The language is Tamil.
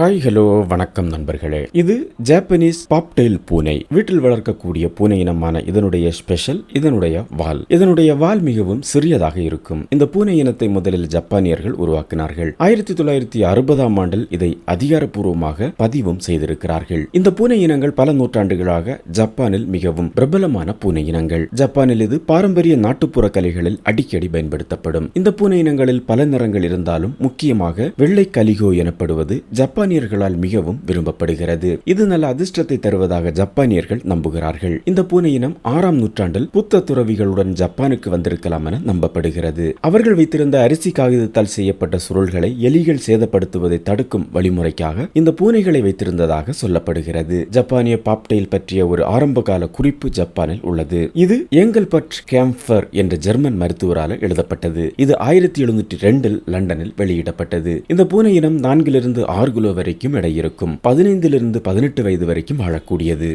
ஹாய் ஹலோ வணக்கம் நண்பர்களே. இது ஜாப்பனீஸ் பாப்டெயில் பூனை. வீட்டில் வளர்க்கக்கூடிய பூனை இனமான இதனுடைய ஸ்பெஷல் இதனுடைய வால். இதனுடைய வால் மிகவும் சிறியதாக இருக்கும். இந்த பூனை இனத்தை முதலில் ஜப்பானியர்கள் உருவாக்கினார்கள். ஆயிரத்தி தொள்ளாயிரத்தி அறுபதாம் ஆண்டில் இதை அதிகாரப்பூர்வமாக பதிவும் செய்திருக்கிறார்கள். இந்த பூனை இனங்கள் பல நூற்றாண்டுகளாக ஜப்பானில் மிகவும் பிரபலமான பூனை இனங்கள். ஜப்பானில் இது பாரம்பரிய நாட்டுப்புற கலைகளில் அடிக்கடி பயன்படுத்தப்படும். இந்த பூனை இனங்களில் பல நிறங்கள் இருந்தாலும் முக்கியமாக வெள்ளை கலிகோ எனப்படுவது ஜப்பான் ஜப்பானியர்களால் மிகவும் விரும்பப்படுகிறது. இது நல்ல அதிர்ஷ்டத்தை தருவதாக ஜப்பானியர்கள் நம்புகிறார்கள். இந்த பூனை இனம் ஆறாம் நூற்றாண்டில் புத்த துறவிகளுடன் ஜப்பானுக்கு வந்திருக்கலாம் என நம்பப்படுகிறது. அவர்கள் வைத்திருந்த அரிசி காகிதத்தால் செய்யப்பட்ட சுருள்களை எலிகள் சேதப்படுத்துவதை தடுக்கும் வழிமுறைக்காக இந்த பூனைகளை வைத்திருந்ததாக சொல்லப்படுகிறது. ஜப்பானிய பாப்டெயில் பற்றிய ஒரு ஆரம்பகால குறிப்பு ஜப்பானில் உள்ளது. இது ஏங்கல்பட் கேம்ஃபர் என்ற ஜெர்மன் மருத்துவரால் எழுதப்பட்டது. இது ஆயிரத்தி எழுநூற்றி ரெண்டில் லண்டனில் வெளியிடப்பட்டது. இந்த பூனை இனம் நான்கிலிருந்து ஆறு கிலோ வரைக்கும் எடை இருக்கும் பதினைந்திலிருந்து பதினெட்டு வயது வரைக்கும் வாழக்கூடியது.